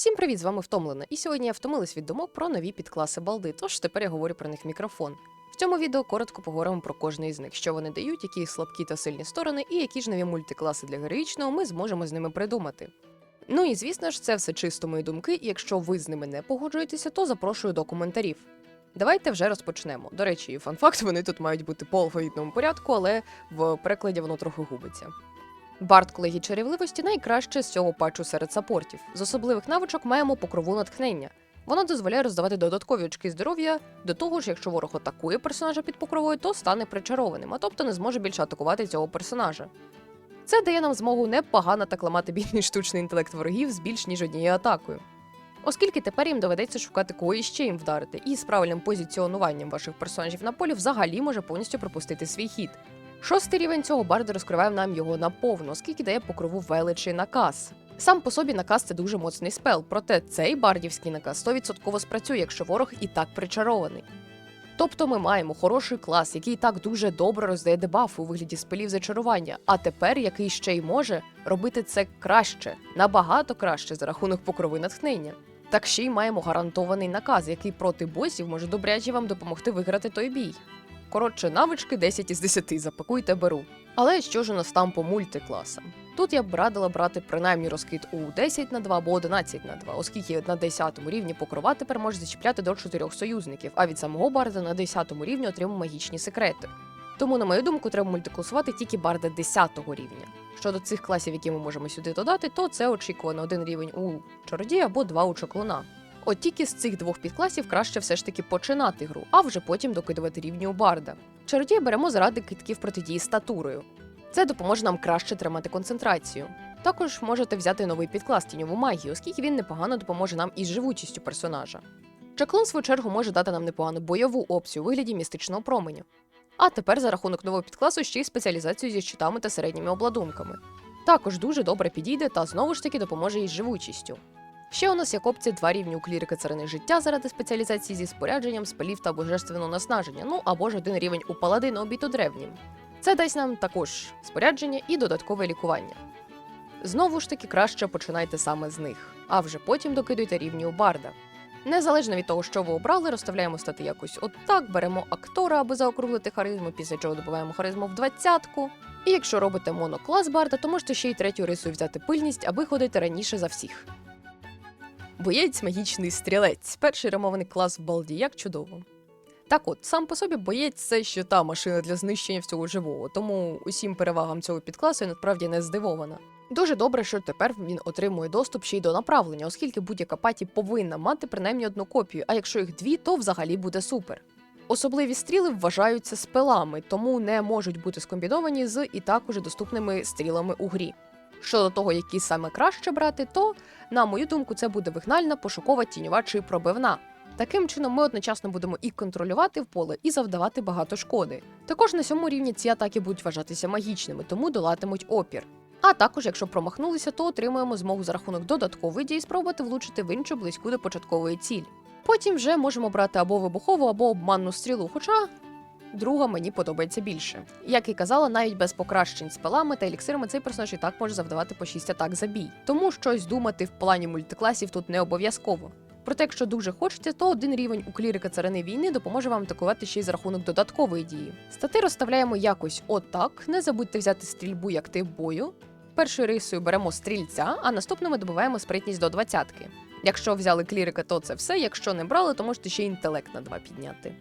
Всім привіт, з вами втомлена. І сьогодні я втомилась від думок про нові підкласи балди, тож тепер я говорю про них в мікрофон. В цьому відео коротко поговоримо про кожний із них, що вони дають, які їх слабкі та сильні сторони, і які ж нові мультикласи для героїчного ми зможемо з ними придумати. Ну і звісно ж, це все чисто мої думки, і якщо ви з ними не погоджуєтеся, то запрошую до коментарів. Давайте вже розпочнемо. До речі, фан-факт, вони тут мають бути по алфавітному порядку, але в перекладі воно трохи губиться. Бард колеги чарівливості найкраще з цього патчу серед сапортів. З особливих навичок маємо покрову натхнення. Вона дозволяє роздавати додаткові очки здоров'я. До того ж, якщо ворог атакує персонажа під покровою, то стане причарованим, а тобто не зможе більше атакувати цього персонажа. Це дає нам змогу непогано так ламати бідний штучний інтелект ворогів з більш ніж однією атакою. Оскільки тепер їм доведеться шукати кого іще їм вдарити, і з правильним позиціонуванням ваших персонажів на полі взагалі може повністю пропустити свій хід. Шостий рівень цього барда розкриває нам його наповну, оскільки дає покрову величі наказ. Сам по собі наказ це дуже моцний спел, проте цей бардівський наказ 100% спрацює, якщо ворог і так причарований. Тобто ми маємо хороший клас, який так дуже добре роздає дебафи у вигляді спелів зачарування, а тепер який ще й може робити це краще, набагато краще за рахунок покрови натхнення. Так ще й маємо гарантований наказ, який проти босів може добряче вам допомогти виграти той бій. Коротше, навички 10 із 10, запакуйте беру. Але що ж у нас там по мультикласам? Тут я б радила брати принаймні розкид у 10 на 2 або 11 на 2, оскільки на 10 рівні покрова тепер може зачіпляти до 4 союзників, а від самого барда на 10 рівні отримує магічні секрети. Тому, на мою думку, треба мультикласувати тільки барда 10 рівня. Щодо цих класів, які ми можемо сюди додати, то це очікувано один рівень у чародія або два у чаклуна. От тільки з цих двох підкласів краще все ж таки починати гру, а вже потім докидувати рівні у барда. Чародія беремо заради китків протидії статурою. Це допоможе нам краще тримати концентрацію. Також можете взяти новий підклас тіньову магію, оскільки він непогано допоможе нам із живучістю персонажа. Чаклун, в свою чергу, може дати нам непогану бойову опцію у вигляді містичного променю. А тепер за рахунок нового підкласу ще й спеціалізацію зі щитами та середніми обладунками. Також дуже добре підійде та знову ж таки допоможе із живучістю. Ще у нас як опція два рівні у клірика царини життя заради спеціалізації зі спорядженням, спелів та божественного наснаження, ну або ж один рівень у паладина обіту древнім. Це дасть нам також спорядження і додаткове лікування. Знову ж таки, краще починайте саме з них, а вже потім докидуйте рівні у барда. Незалежно від того, що ви обрали, розставляємо стати якось отак, беремо актора, аби заокруглити харизму, після чого добуваємо харизму в двадцятку. І якщо робите моноклас барда, то можете ще й третю рисою взяти пильність, аби ходити раніше за всіх. Боєць магічний стрілець. Перший ремований клас в балді, як чудово. Так от, сам по собі боєць це ще та машина для знищення всього живого, тому усім перевагам цього підкласу я насправді не здивована. Дуже добре, що тепер він отримує доступ ще й до направлення, оскільки будь-яка паті повинна мати принаймні одну копію, а якщо їх дві, то взагалі буде супер. Особливі стріли вважаються спелами, тому не можуть бути скомбіновані з і так уже доступними стрілами у грі. Щодо того, які саме краще брати, то, на мою думку, це буде вигнальна, пошукова, тіньова чи пробивна. Таким чином, ми одночасно будемо і контролювати в поле, і завдавати багато шкоди. Також на сьому рівні ці атаки будуть вважатися магічними, тому долатимуть опір. А також, якщо промахнулися, то отримуємо змогу за рахунок додаткової дії спробувати влучити в іншу близьку до початкової цілі. Потім вже можемо брати або вибухову, або обманну стрілу, хоча друга мені подобається більше. Як і казала, навіть без покращень спелами та еліксирами цей персонаж і так може завдавати по 6 атак за бій. Тому щось думати в плані мультикласів тут не обов'язково. Проте, якщо дуже хочеться, то один рівень у клірика царини війни допоможе вам атакувати ще й за рахунок додаткової дії. Стати розставляємо якось отак. Не забудьте взяти стрільбу як тип бою. Першою рисою беремо стрільця, а наступними добуваємо спритність до двадцятки. Якщо взяли клірика, то це все. Якщо не брали, то можете ще інтелект на два підняти.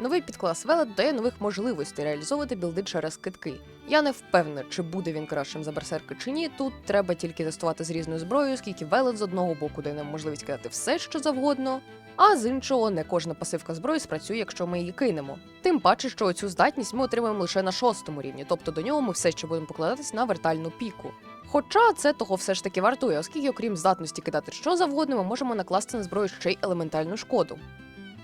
Новий підклас Велет дає нових можливостей реалізовувати білди через китки. Я не впевнена, чи буде він кращим за берсерка чи ні. Тут треба тільки тестувати з різною зброєю, оскільки Велет з одного боку дає нам можливість кидати все, що завгодно, а з іншого не кожна пасивка зброї спрацює, якщо ми її кинемо. Тим паче, що цю здатність ми отримаємо лише на шостому рівні, тобто до нього ми все ще будемо покладатись на вертальну піку. Хоча це того все ж таки вартує, оскільки, окрім здатності кидати що завгодно, ми можемо накласти на зброю ще й елементальну шкоду.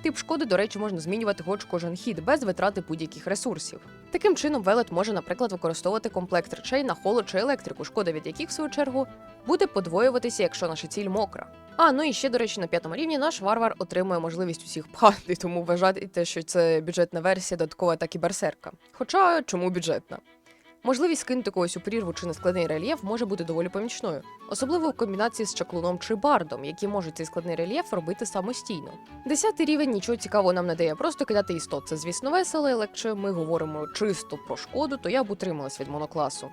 Тип шкоди, до речі, можна змінювати хоч кожен хід без витрати будь-яких ресурсів. Таким чином, велет може, наприклад, використовувати комплект речей на холод чи електрику, шкода від яких, в свою чергу, буде подвоюватися, якщо наша ціль мокра. А ну і ще, до речі, на п'ятому рівні наш варвар отримує можливість усіх пхати, тому вважайте, що це бюджетна версія додаткова так і берсерка. Хоча чому бюджетна? Можливість кинути когось у прірву чи на складний рельєф може бути доволі помічною, особливо в комбінації з чаклуном чи бардом, які можуть цей складний рельєф робити самостійно. Десятий рівень нічого цікавого нам не дає, просто кидати істот. Це звісно весело, але якщо ми говоримо чисто про шкоду, то я б утрималась від монокласу.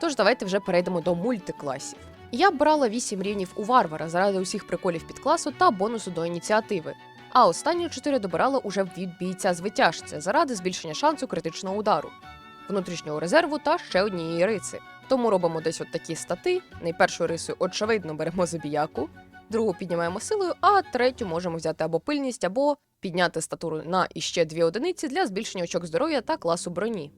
Тож давайте вже перейдемо до мультикласів. Я б брала 8 рівнів у варвара заради усіх приколів підкласу та бонусу до ініціативи. А останні 4 добирала уже від бійця звитяжця заради збільшення шансу критичного удару, внутрішнього резерву та ще однієї риси. Тому робимо десь от такі стати. Найпершу рису, очевидно, беремо забіяку, другу піднімаємо силою, а третю можемо взяти або пильність, або підняти статуру на іще дві одиниці для збільшення очок здоров'я та класу броні.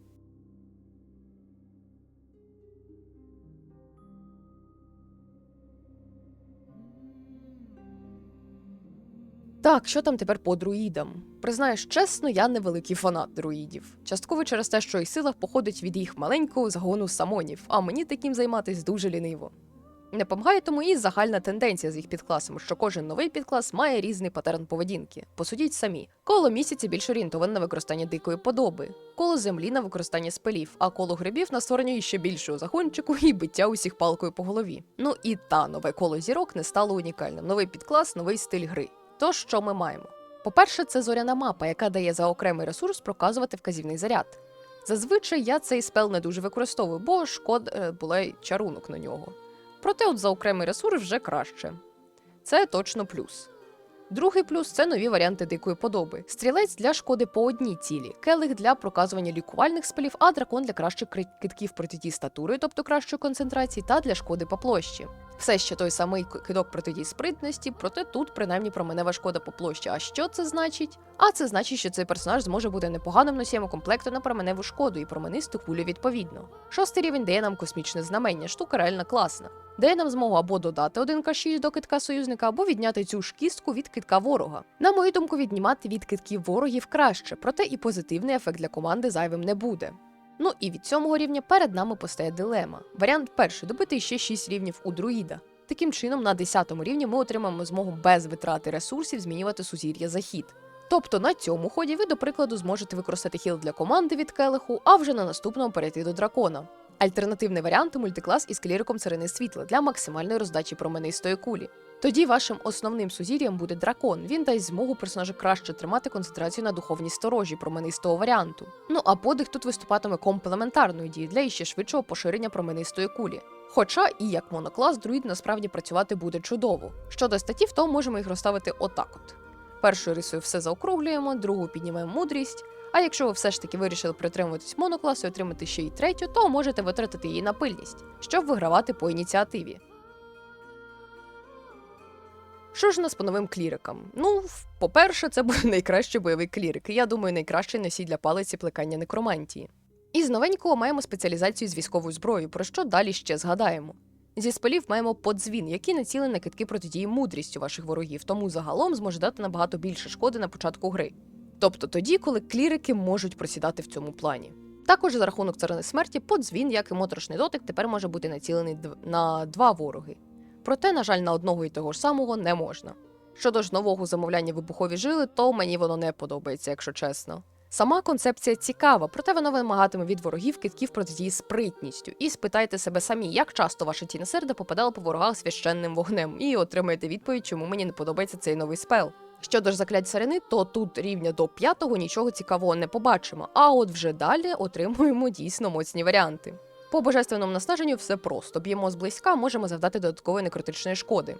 Так, що там тепер по друїдам? Признаюсь чесно, я не великий фанат друїдів. Частково через те, що їх сила походить від їх маленького загону самонів, а мені таким займатись дуже ліниво. Не помагає тому і загальна тенденція з їх підкласами, що кожен новий підклас має різний патерн поведінки. Посудіть самі. Коло місяці більш орієнтоване на використання дикої подоби, коло землі на використання спелів, а коло грибів на створення ще більшого загончику і биття усіх палкою по голові. Ну і та нове коло зірок не стало унікальним. Новий підклас, новий стиль гри. То що ми маємо? По-перше, це зоряна мапа, яка дає за окремий ресурс проказувати вказівний заряд. Зазвичай я цей спел не дуже використовую, бо шкод е, була й чарунок на нього. Проте от за окремий ресурс вже краще. Це точно плюс. Другий плюс це нові варіанти дикої подоби. Стрілець для шкоди по одній цілі, келих для проказування лікувальних спелів, а дракон для кращих кидків протидії статури, тобто кращої концентрації, та для шкоди по площі. Все ще той самий кидок протидії спритності, проте тут принаймні променева шкода по площі. А що це значить? А це значить, що цей персонаж зможе бути непоганим носієм комплекту на променеву шкоду і променисту кулю відповідно. Шостий рівень дає нам космічне знамення, штука реально класна. Дає нам змогу або додати 1К6 до китка союзника, або відняти цю ж кістку від китка ворога. На мою думку, віднімати від китків ворогів краще, проте і позитивний ефект для команди зайвим не буде. Ну і від сьомого рівня перед нами постає дилема. Варіант перший добити ще 6 рівнів у друїда. Таким чином, на 10 рівні ми отримаємо змогу без витрати ресурсів змінювати сузір'я за хід. Тобто на цьому ході ви, до прикладу, зможете використати хіл для команди від келиху, а вже на наступному перейти до дракона. Альтернативний варіант мультиклас із кліриком царини світла для максимальної роздачі променистої кулі. Тоді вашим основним сузір'ям буде дракон. Він дасть змогу персонажу краще тримати концентрацію на духовній сторожі променистого варіанту. Ну а подих тут виступатиме комплементарною дією для іще швидшого поширення променистої кулі. Хоча і як моноклас друїд насправді працювати буде чудово. Щодо статів, то можемо їх розставити отак от. Першою рисою все заокруглюємо, другу піднімаємо мудрість. А якщо ви все ж таки вирішили притримуватись монокласу і отримати ще й третю, то можете витратити її на пильність, щоб вигравати по ініціативі. Що ж у нас по новим клірикам? Ну, по-перше, це буде найкращий бойовий клірик. Я думаю, найкращий носій для палиці плекання некромантії. І з новенького маємо спеціалізацію з військовою зброєю, про що далі ще згадаємо. Зі спелів маємо подзвін, який націлений на китки протидії мудрістю ваших ворогів, тому загалом зможе дати набагато більше шкоди на початку гри. Тобто тоді, коли клірики можуть просідати в цьому плані. Також за рахунок царини смерті, подзвін, як і моторошний дотик, тепер може бути націлений на два вороги. Проте, на жаль, на одного і того ж самого не можна. Щодо ж нового замовляння вибухові жили, то мені воно не подобається, якщо чесно. Сама концепція цікава, проте вона вимагатиме від ворогів китків протидії спритністю. І спитайте себе самі, як часто ваше тіне серде попадало по ворогах священним вогнем, і отримаєте відповідь, чому мені не подобається цей новий спел. Щодо ж заклять царини, то тут рівня до п'ятого нічого цікавого не побачимо, а от вже далі отримуємо дійсно моцні варіанти. По божественному наснаженню все просто: б'ємо зблизька, можемо завдати додаткової некритичної шкоди.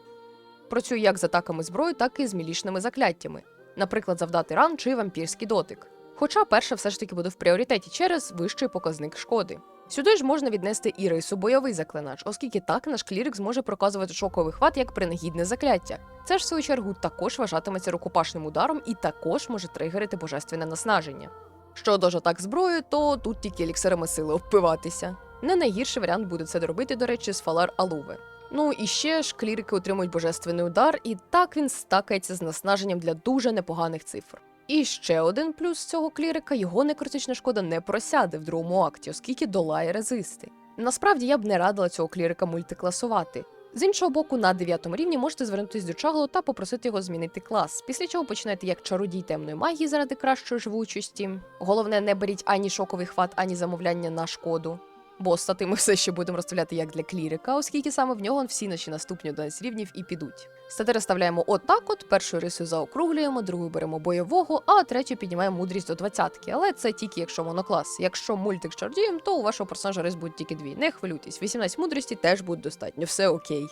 Працюю як з атаками зброї, так і з мілішними закляттями, наприклад, завдати ран чи вампірський дотик. Хоча перше все ж таки буде в пріоритеті через вищий показник шкоди. Сюди ж можна віднести і рису бойовий заклинач, оскільки так наш клірик зможе проказувати шоковий хват як принагідне закляття. Це ж в свою чергу також вважатиметься рукопашним ударом і також може тригерити божественне наснаження. Щодо ж атак зброю, то тут тільки еліксирами сили обпиватися. Не найгірший варіант буде це робити, до речі, з фалар Алуве. Ну і ще ж клірики отримують божественний удар, і так він стакається з наснаженням для дуже непоганих цифр. І ще один плюс цього клірика його некритична шкода не просяде в другому акті, оскільки долає резисти. Насправді я б не радила цього клірика мультикласувати. З іншого боку, на 9 рівні можете звернутися до чаглу та попросити його змінити клас, після чого починаєте як чародій темної магії заради кращої живучості. Головне, не беріть ані шоковий хват, ані замовляння на шкоду. Бо стати ми все ще будемо розставляти як для клірика, оскільки саме в нього всі наші наступні 11 рівнів і підуть. Стати розставляємо отак от, першою рисою заокруглюємо, другу беремо бойового, а третю піднімаємо мудрість до двадцятки. Але це тільки якщо моноклас. Якщо мультик з чардієм, то у вашого персонажа рис будуть тільки дві. Не хвилюйтесь, 18 мудрості теж буде достатньо, все окей.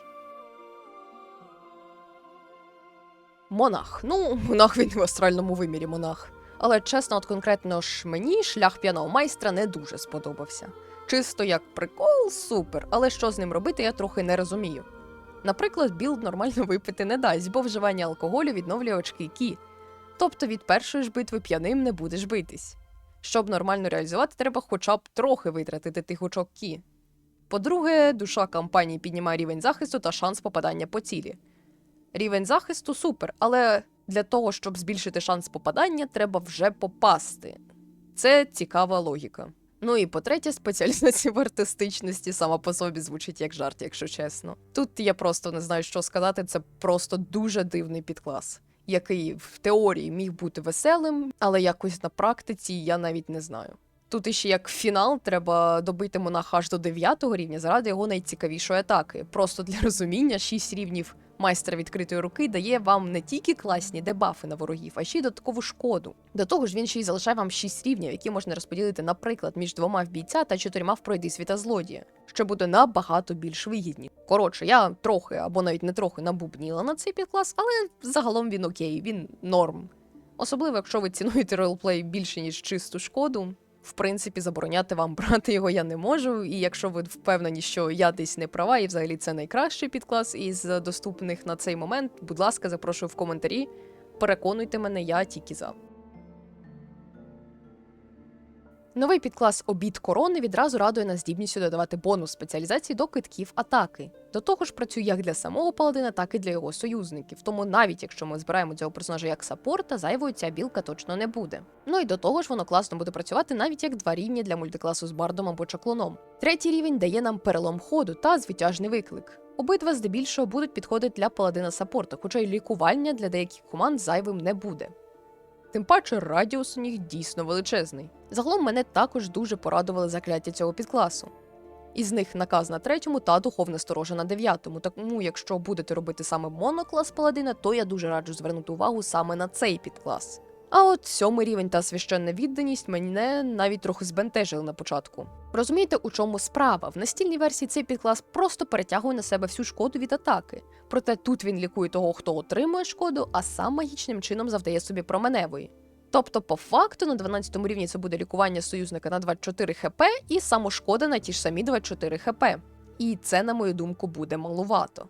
Монах. Ну, монах він в астральному вимірі монах. Але чесно, от конкретно ж мені шлях п'яного майстра не дуже сподобався. Чисто як прикол, супер, але що з ним робити, я трохи не розумію. Наприклад, білд нормально випити не дасть, бо вживання алкоголю відновлює очки кі. Тобто від першої ж битви п'яним не будеш битись. Щоб нормально реалізувати, треба хоча б трохи витратити тих очок кі. По-друге, душа кампанії піднімає рівень захисту та шанс попадання по цілі. Рівень захисту супер, але для того, щоб збільшити шанс попадання, треба вже попасти. Це цікава логіка. Ну і по-третє, спеціалізація в артистичності сама по собі звучить як жарт, якщо чесно. Тут я просто не знаю, що сказати. Це просто дуже дивний підклас, який в теорії міг бути веселим, але якось на практиці я навіть не знаю. Тут іще як фінал треба добити монаха аж до 9 рівня заради його найцікавішої атаки. Просто для розуміння 6 рівнів майстра відкритої руки дає вам не тільки класні дебафи на ворогів, а ще й додаткову шкоду. До того ж, він ще й залишає вам 6 рівнів, які можна розподілити, наприклад, між двома в бійця та чотирма в пройди світа злодія, що буде набагато більш вигідні. Коротше, я трохи або навіть не трохи набубніла на цей підклас, але загалом він окей, він норм. Особливо, якщо ви цінуєте ролплей більше ніж чисту шкоду. В принципі, забороняти вам брати його я не можу. І якщо ви впевнені, що я десь не права, і взагалі це найкращий підклас із доступних на цей момент, будь ласка, запрошую в коментарі. Переконуйте мене, я тільки за. Новий підклас обід корони відразу радує нас здібністю додавати бонус спеціалізації до китків атаки. До того ж, працює як для самого паладина, так і для його союзників. Тому навіть якщо ми збираємо цього персонажа як саппорта, зайвою ця білка точно не буде. Ну і до того ж, воно класно буде працювати навіть як два рівні для мультикласу з бардом або чаклуном. Третій рівень дає нам перелом ходу та звитяжний виклик. Обидва здебільшого будуть підходити для паладина саппорта, хоча й лікування для деяких команд зайвим не буде. Тим паче радіус у них дійсно величезний. Загалом мене також дуже порадували закляття цього підкласу. Із них наказ на третьому та духовна сторожа на дев'ятому. Тому, якщо будете робити саме моноклас паладина, то я дуже раджу звернути увагу саме на цей підклас. А от сьомий рівень та священна відданість мене навіть трохи збентежили на початку. Розумієте, у чому справа? В настільній версії цей підклас просто перетягує на себе всю шкоду від атаки. Проте тут він лікує того, хто отримує шкоду, а сам магічним чином завдає собі променевої. Тобто, по факту, на 12 рівні це буде лікування союзника на 24 хп і самошкода на ті ж самі 24 хп. І це, на мою думку, буде малувато.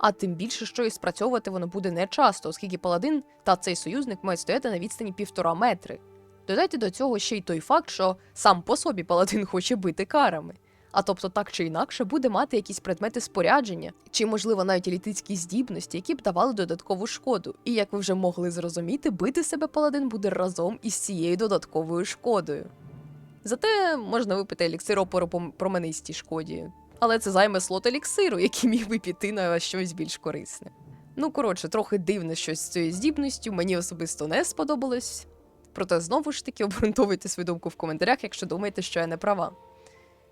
А тим більше, що і спрацьовувати воно буде не часто, оскільки паладин та цей союзник мають стояти на відстані півтора метри. Додайте до цього ще й той факт, що сам по собі паладин хоче бити карами. А тобто, так чи інакше, буде мати якісь предмети спорядження, чи, можливо, навіть елітицькі здібності, які б давали додаткову шкоду. І як ви вже могли зрозуміти, бити себе паладин буде разом із цією додатковою шкодою. Зате можна випити еліксир опору по променистій шкоді, але це займе слот еліксиру, який міг би піти на щось більш корисне. Ну, коротше, трохи дивне щось з цією здібністю, мені особисто не сподобалось. Проте знову ж таки обґрунтовуйте свою думку в коментарях, якщо думаєте, що я не права.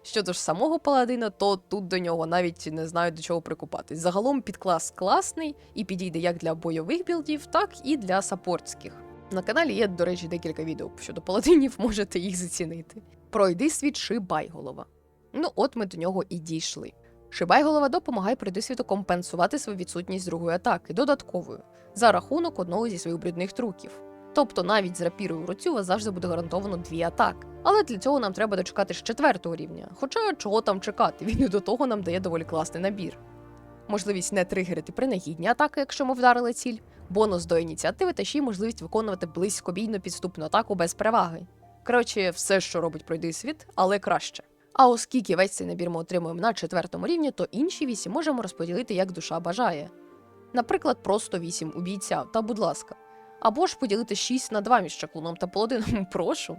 Щодо ж самого паладина, то тут до нього навіть не знаю до чого прикупатись. Загалом підклас класний і підійде як для бойових білдів, так і для саппортських. На каналі є, до речі, декілька відео щодо паладинів, можете їх зацінити. Пройди світ Шибайголова. Ну, от ми до нього і дійшли. Шибайголова допомагає Пройдисвіту компенсувати свою відсутність другої атаки додатковою за рахунок одного зі своїх брудних трюків. Тобто навіть з рапірою в руці у вас завжди буде гарантовано дві атаки. Але для цього нам треба дочекати з четвертого рівня. Хоча чого там чекати, він і до того нам дає доволі класний набір. Можливість не тригерити принагідні атаки, якщо ми вдарили ціль, бонус до ініціативи та ще й можливість виконувати близькобійну підступну атаку без переваги. Коротше, все, що робить пройди світ, але краще. А оскільки весь цей набір ми отримуємо на четвертому рівні, то інші вісім можемо розподілити як душа бажає. Наприклад, просто вісім у бійця, та будь ласка. Або ж поділити 6 на 2 між чаклуном та паладином, прошу.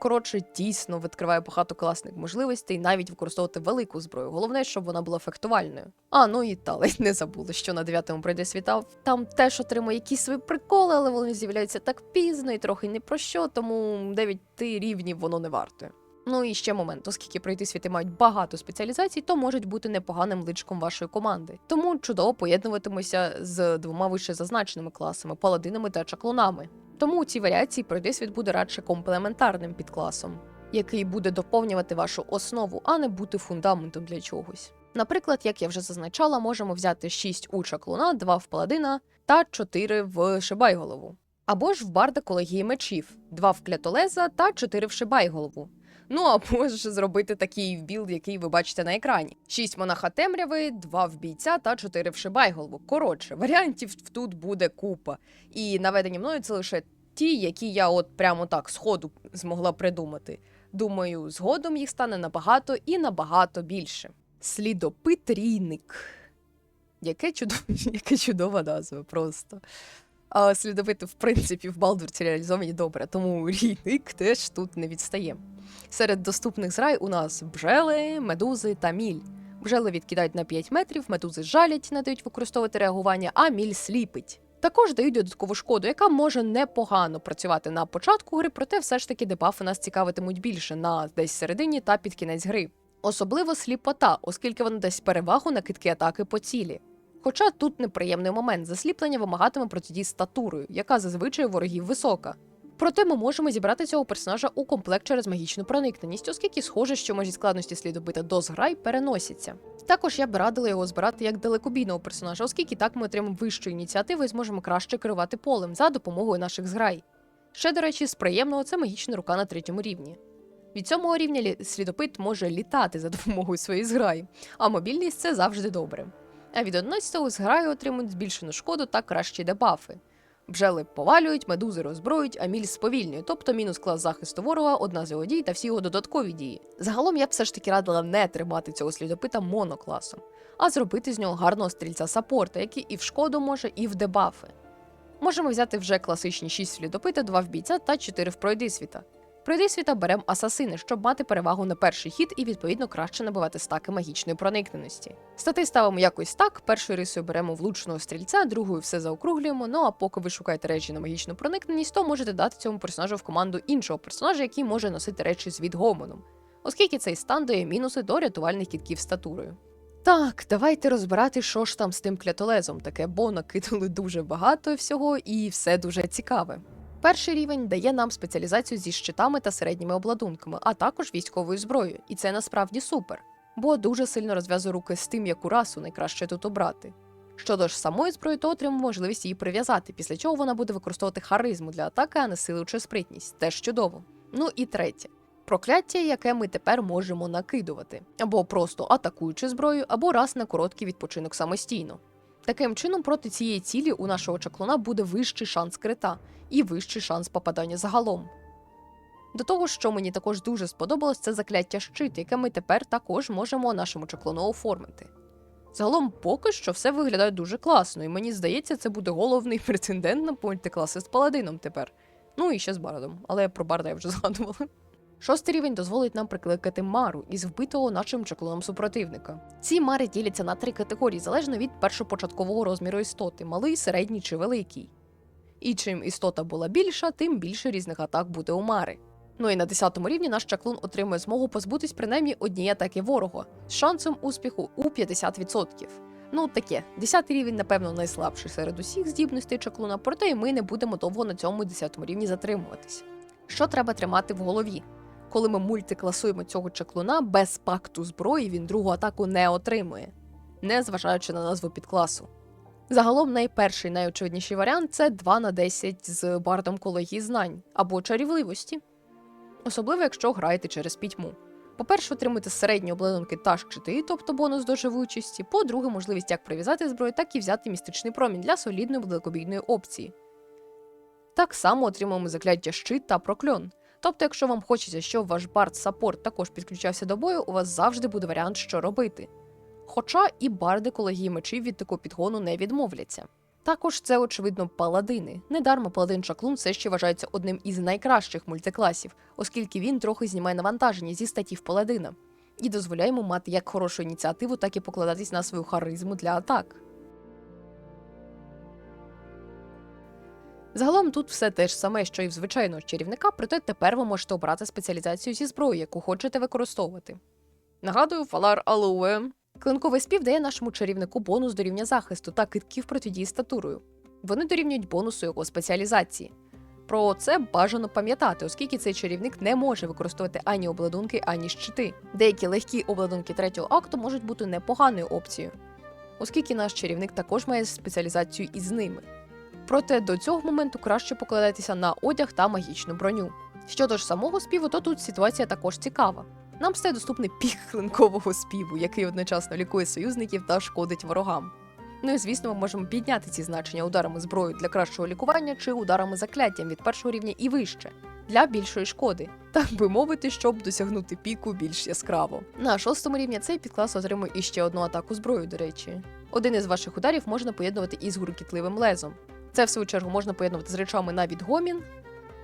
Коротше, дійсно відкриває багато класних можливостей, навіть використовувати велику зброю. Головне, щоб вона була фехтувальною. А ну і та ледь не забула, що на дев'ятому пройде світа. Там теж отримує якісь свої приколи, але вони з'являються так пізно і трохи не про що, тому 9 рівнів воно не вартує. Ну і ще момент, оскільки пройти світи мають багато спеціалізацій, то можуть бути непоганим личком вашої команди. Тому чудово поєднуватимуся з двома вище зазначеними класами паладинами та чаклунами. Тому у цій варіації пройти світ буде радше комплементарним підкласом, який буде доповнювати вашу основу, а не бути фундаментом для чогось. Наприклад, як я вже зазначала, можемо взяти 6 у чаклуна, 2 в паладина та 4 в шибайголову. Або ж в барда колегії мечів, 2 в клятолеза та 4 в шибайголову. Ну або ж зробити такий білд, який ви бачите на екрані: 6 монаха темряви, 2 в бійця та 4 в шибайголову. Коротше, варіантів тут буде купа. І наведені мною це лише ті, які я от прямо так сходу змогла придумати. Думаю, згодом їх стане набагато і набагато більше. Слідопит рійник. Яке чудов... Яке чудова назва просто. А слідопити, в принципі, в Балдурці реалізовані добре, тому рійник теж тут не відстає. Серед доступних зрай у нас бжели, медузи та міль. Бжели відкидають на 5 метрів, медузи жалять, не дають використовувати реагування, а міль сліпить. Також дають додаткову шкоду, яка може непогано працювати на початку гри, проте все ж таки дебафи нас цікавитимуть більше на десь середині та під кінець гри. Особливо сліпота, оскільки вона дасть перевагу на китки атаки по цілі. Хоча тут неприємний момент засліплення вимагатиме протидії статурою, яка зазвичай ворогів висока. Проте ми можемо зібрати цього персонажа у комплект через магічну проникненість, оскільки схоже, що межі складності слідопита до зграй переносяться. Також я б радила його збирати як далекобійного персонажа, оскільки так ми отримаємо вищу ініціативу і зможемо краще керувати полем за допомогою наших зграй. Ще, до речі, з приємного це магічна рука на третьому рівні. Від цього рівня слідопит може літати за допомогою своєї зграї, а мобільність це завжди добре. А від 11-го зграї отримують збільшену шкоду та кращі дебафи. Бжели повалюють, медузи роззброють, а міль сповільнює, тобто мінус клас захисту ворога, одна з його дій та всі його додаткові дії. Загалом я б все ж таки радила не тримати цього слідопита монокласом, а зробити з нього гарного стрільця саппорта, який і в шкоду може, і в дебафи. Можемо взяти вже класичні 6 слідопита, 2 в бійця та 4 в пройдисвіта. Пройдисвіта беремо асасини, щоб мати перевагу на перший хід і відповідно краще набивати стаки магічної проникненості. Стати ставимо якось так. Першою рисою беремо влучного стрільця, другою все заокруглюємо. Ну а поки ви шукаєте речі на магічну проникненість, то можете дати цьому персонажу в команду іншого персонажа, який може носити речі з відгомоном, оскільки цей стан дає мінуси до рятувальних кітків статурою. Так, давайте розбирати, що ж там з тим клятолезом таке, бо накинули дуже багато всього і все дуже цікаве. Перший рівень дає нам спеціалізацію зі щитами та середніми обладунками, а також військовою зброєю, і це насправді супер, бо дуже сильно розв'язує руки з тим, яку расу найкраще тут обрати. Щодо ж самої зброї, то отримаємо можливість її прив'язати, після чого вона буде використовувати харизму для атаки, а не силу чи спритність. Теж чудово. Ну і третє. Прокляття, яке ми тепер можемо накидувати, або просто атакуючи зброю, або раз на короткий відпочинок самостійно. Таким чином, проти цієї цілі у нашого чаклуна буде вищий шанс крита і вищий шанс попадання загалом. До того, що мені також дуже сподобалось, це закляття щит, яке ми тепер також можемо нашому чаклуну оформити. Загалом, поки що все виглядає дуже класно, і мені здається, це буде головний прецедент на мультикласи з паладином тепер. Ну і ще з бардом, але про барда я вже згадувала. Шостий рівень дозволить нам прикликати мару із вбитого нашим чаклуном супротивника. Ці мари діляться на три категорії залежно від першопочаткового розміру істоти малий, середній чи великий. І чим істота була більша, тим більше різних атак буде у мари. Ну і на 10 рівні наш чаклун отримує змогу позбутись принаймні однієї атаки ворога з шансом успіху у 50%. Ну таке, 10 рівень, напевно, найслабший серед усіх здібностей чаклуна, проте і ми не будемо довго на цьому 10 рівні затримуватись. Що треба тримати в голові? Коли ми мультикласуємо цього чаклуна без пакту зброї, він другу атаку не отримує, не зважаючи на назву підкласу. Загалом найперший найочевидніший варіант це 2 на 10 з бардом колегії знань або чарівливості, особливо якщо граєте через пітьму. По-перше, отримати середні обладунки та щити, тобто бонус до живучості. По-друге, можливість як прив'язати зброю, так і взяти містичний промінь для солідної далекобійної опції. Так само отримаємо закляття щит та прокльон. Тобто, якщо вам хочеться, щоб ваш бард саппорт також підключався до бою, у вас завжди буде варіант, що робити. Хоча і барди колегії мечів від такого підгону не відмовляться. Також це, очевидно, паладини. Недарма паладин Чаклун все ще вважається одним із найкращих мультикласів, оскільки він трохи знімає навантаження зі статів паладина і дозволяє йому мати як хорошу ініціативу, так і покладатись на свою харизму для атак. Загалом тут все те ж саме, що і в звичайного чарівника, проте тепер ви можете обрати спеціалізацію зі зброї, яку хочете використовувати. Нагадую, фалар Алуе. Клинковий спів дає нашому чарівнику бонус до рівня захисту та китків протидії статурою. Вони дорівнюють бонусу його спеціалізації. Про це бажано пам'ятати, оскільки цей чарівник не може використовувати ані обладунки, ані щити. Деякі легкі обладунки третього акту можуть бути непоганою опцією, оскільки наш чарівник також має спеціалізацію із ними. Проте до цього моменту краще покладатися на одяг та магічну броню. Щодо ж самого співу, то тут ситуація також цікава. Нам стає доступний пік клинкового співу, який одночасно лікує союзників та шкодить ворогам. Ну і звісно, ми можемо підняти ці значення ударами зброї для кращого лікування чи ударами закляттям від першого рівня і вище для більшої шкоди, так би мовити, щоб досягнути піку більш яскраво. На шостому рівні цей підклас отримує іще одну атаку зброю, до речі. Один із ваших ударів можна поєднувати із гуркітливим лезом. Це, в свою чергу, можна поєднувати з речами на відгомін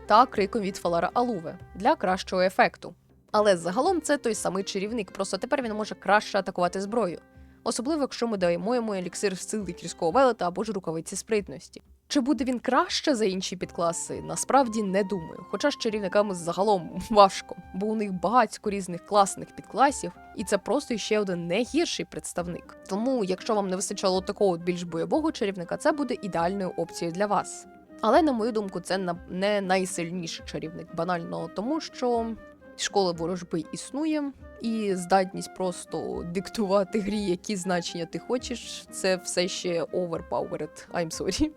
та криком від Фалара Алуве для кращого ефекту. Але загалом це той самий чарівник, просто тепер він може краще атакувати зброю. Особливо, якщо ми даємо йому еліксир сили кільського велета або ж рукавиці спритності. Чи буде він краще за інші підкласи? Насправді не думаю. Хоча з чарівниками загалом важко, бо у них багатько різних класних підкласів, і це просто ще один не гірший представник. Тому, якщо вам не вистачало такого більш бойового чарівника, це буде ідеальною опцією для вас. Але на мою думку, це не найсильніший чарівник, банально тому, що школа ворожби існує, і здатність просто диктувати грі, які значення ти хочеш, це все ще overpowered. I'm sorry.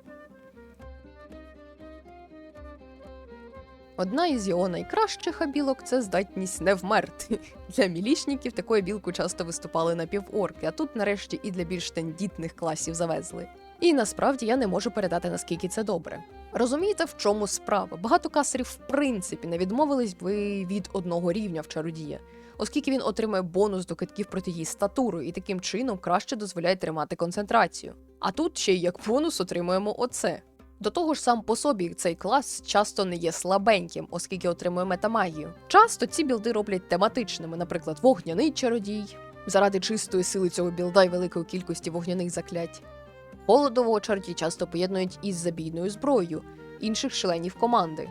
Одна із його найкращих абілок це здатність не вмерти. Для мілішників такою білку часто виступали напіворки, а тут нарешті і для більш тендітних класів завезли. І насправді я не можу передати наскільки це добре. Розумієте, в чому справа? Багато касерів в принципі не відмовились би від одного рівня в чародія, оскільки він отримує бонус до китків проти її статуру і таким чином краще дозволяє тримати концентрацію. А тут ще й як бонус отримуємо оце. До того ж, сам по собі цей клас часто не є слабеньким, оскільки отримує метамагію. Часто ці білди роблять тематичними, наприклад, вогняний чародій, заради чистої сили цього білда й великої кількості вогняних заклять. Холодового чародій часто поєднують із забійною зброєю інших членів команди.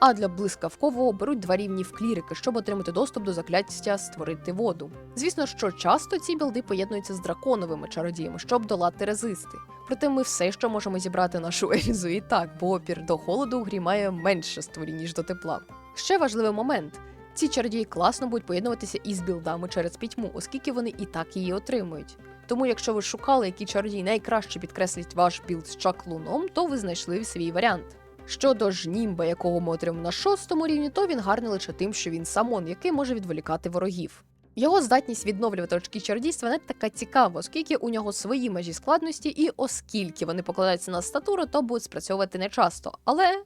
А для блискавкового беруть два рівні в клірики, щоб отримати доступ до закляття створити воду. Звісно, що часто ці білди поєднуються з драконовими чародіями, щоб долати резисти. Проте ми все ще можемо зібрати нашу Ельзу і так, бо опір до холоду у грі має менше створінь, ніж до тепла. Ще важливий момент: ці чародії класно будуть поєднуватися із білдами через пітьму, оскільки вони і так її отримують. Тому, якщо ви шукали, який чародій найкраще підкреслить ваш білд з чаклуном, то ви знайшли свій варіант. Щодо ж німба, якого ми отримали на шостому рівні, то він гарний лише тим, що він самон, який може відволікати ворогів. Його здатність відновлювати очки чародійства не така цікава, оскільки у нього свої межі складності, і оскільки вони покладаються на статуру, то будуть спрацьовувати нечасто. Але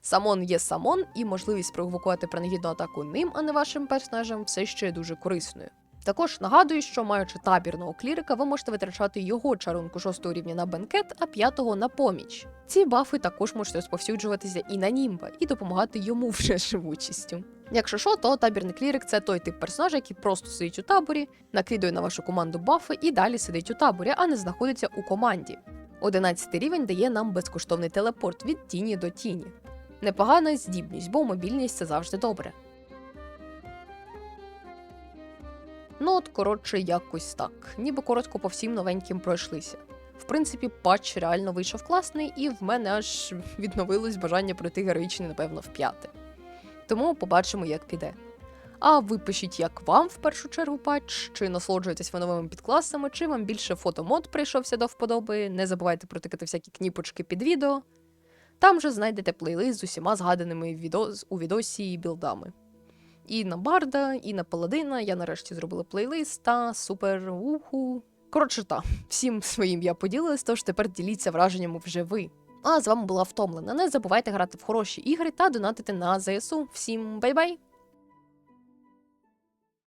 самон є самон, і можливість провокувати принагідну атаку ним, а не вашим персонажем, все ще є дуже корисною. Також нагадую, що маючи табірного клірика, ви можете витрачати його чарунку 6 рівня на бенкет, а 5 на поміч. Ці бафи також можуть розповсюджуватися і на німба, і допомагати йому вже живучістю. Якщо що, то табірний клірик це той тип персонажа, який просто сидить у таборі, накидує на вашу команду бафи і далі сидить у таборі, а не знаходиться у команді. 11 рівень дає нам безкоштовний телепорт від тіні до тіні. Непогана здібність, бо мобільність це завжди добре. Ну, от, коротше, якось так. Ніби коротко по всім новеньким пройшлися. В принципі, патч реально вийшов класний, і в мене аж відновилось бажання пройти героїчний, напевно, в п'яте. Тому побачимо, як піде. А ви пишіть, як вам в першу чергу патч, чи насолоджуєтесь ви новими підкласами, чи вам більше фотомод прийшовся до вподоби. Не забувайте протикати всякі кніпочки під відео. Там же знайдете плейлист з усіма згаданими відео... у відосі і білдами. І на Барда, і на Паладина. Я нарешті зробила плейлист та супер уху. Коротше, та, всім своїм я поділилась, тож тепер діліться враженнями вже ви. А з вами була втомлена. Не забувайте грати в хороші ігри та донатити на ЗСУ. Всім бай-бай!